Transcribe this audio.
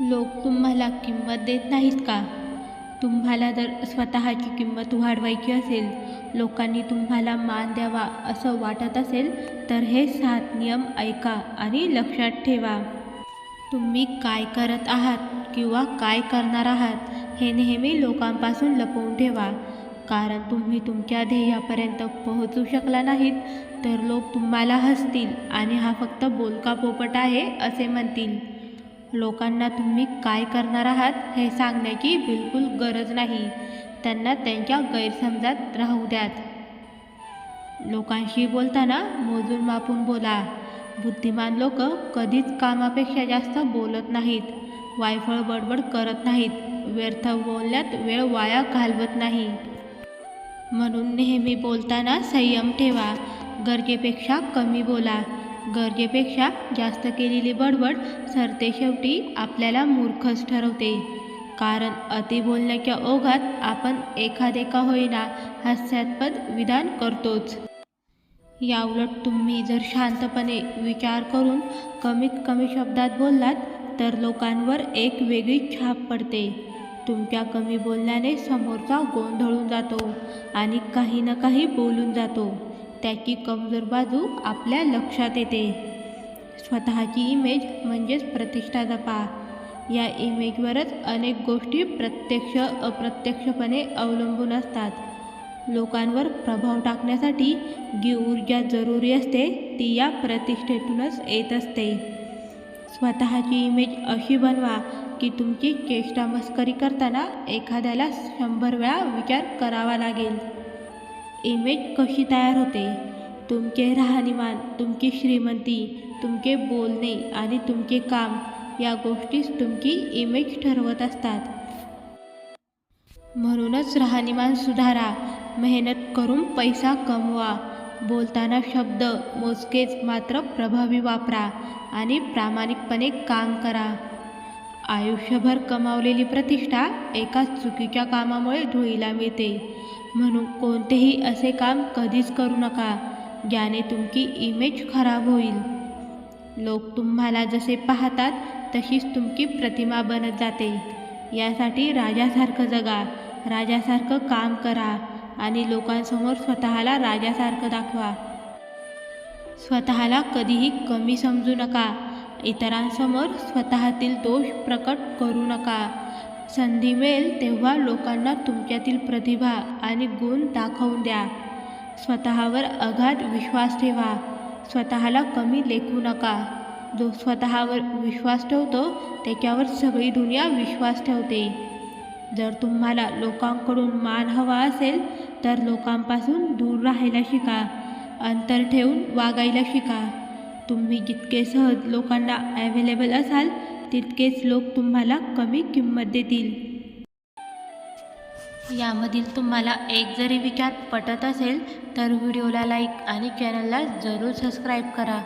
लोक तुम्हाला किंमत देत नाहीत का? तुम्हाला जर स्वतःची किंमत वाढवायची असेल लोकांनी तुम्हाला मान द्यावा असं वाटत असेल तर हे सात नियम ऐका आणि लक्षात ठेवा. तुम्ही काय करत आहात किंवा काय करणार आहात हे नेहमी लोकांपासून लपवून ठेवा. कारण तुम्ही तुमच्या ध्येयापर्यंत पोहोचू शकला नाहीत तर लोक तुम्हाला हसतील आणि हा फक्त बोलका पोपट आहे असे म्हणतील. लोकांना तुम्ही काय करणार आहात हे सांगण्याची बिलकुल गरज नाही. त्यांना त्यांच्या गैरसमजात राहू द्यात. लोकांशी बोलताना मोजून मापून बोला. बुद्धिमान लोक कधीच कामापेक्षा जास्त बोलत नाहीत. वायफळ बडबड करत नाहीत. व्यर्थ बोलण्यात वेळ वाया घालवत नाही. म्हणून नेहमी बोलताना संयम ठेवा. गरजेपेक्षा कमी बोला. गरजेपेक्षा जास्त केलेली बडबड सरते शेवटी आपल्याला मूर्खच ठरवते. कारण अति बोलण्याच्या ओघात आपण एखादे का होईना हास्यास्पद विधान करतोच. याउलट तुम्ही जर शांतपणे विचार करून कमीत कमी शब्दात बोललात तर लोकांवर एक वेगळी छाप पडते. तुमच्या कमी बोलण्याने समोरचा गोंधळून जातो आणि काही ना काही बोलून जातो. त्याची कमजोर बाजू आपल्या लक्षात येते. स्वतःची इमेज म्हणजेच प्रतिष्ठा जपा. या इमेजवरच अनेक गोष्टी प्रत्यक्ष अप्रत्यक्षपणे अवलंबून असतात. लोकांवर प्रभाव टाकण्यासाठी जी ऊर्जा जरुरी असते ती या प्रतिष्ठेतूनच येत असते. स्वतःची इमेज अशी बनवा की तुमची चेष्टा मस्करी करताना एखाद्याला शंभर वेळा विचार करावा लागेल. इमेज कशी तयार होते? तुमचे राहणीमान तुमची श्रीमंती तुमचे बोलणे आणि तुमचे काम या गोष्टीच तुमची इमेज ठरवत असतात. म्हणूनच राहणीमान सुधारा मेहनत करून पैसा कमवा. बोलताना शब्द मोजकेच मात्र प्रभावी वापरा आणि प्रामाणिकपणे काम करा. आयुष्यभर कमावलेली प्रतिष्ठा एका चुकीच्या कामामुळे धुळीला मिळते. म्हणून कोणतेही असे काम कधीच करू नका ज्याने तुमची इमेज खराब होईल. लोक तुम्हाला जसे पाहतात तशीच तुमची प्रतिमा बनत जाते. यासाठी राजासारखं जगा राजासारखं काम करा आणि लोकांसमोर स्वतःला राजासारखं दाखवा. स्वतःला कधीही कमी समजू नका इतरांसमोर स्वतःतील दोष प्रकट करू नका. संधी मिळेल तेव्हा लोकांना तुमच्यातील प्रतिभा आणि गुण दाखवून द्या. स्वतःवर अगाध विश्वास ठेवा. स्वतःला कमी लेखू नका. जो स्वतःवर विश्वास ठेवतो त्याच्यावर सगळी दुनिया विश्वास ठेवते. जर तुम्हाला लोकांकडून मान हवा असेल तर लोकांपासून दूर राहायला शिका. अंतर ठेवून वागायला शिका. तुम्ही जितके सहज लोकांना ॲवेलेबल असाल तितकेच लोक तुम्हाला कमी किंमत देतील. यामधील तुम्हाला एक जरी विचार पटत असेल तर व्हिडिओला लाईक आणि चॅनलला जरूर सबस्क्राईब करा.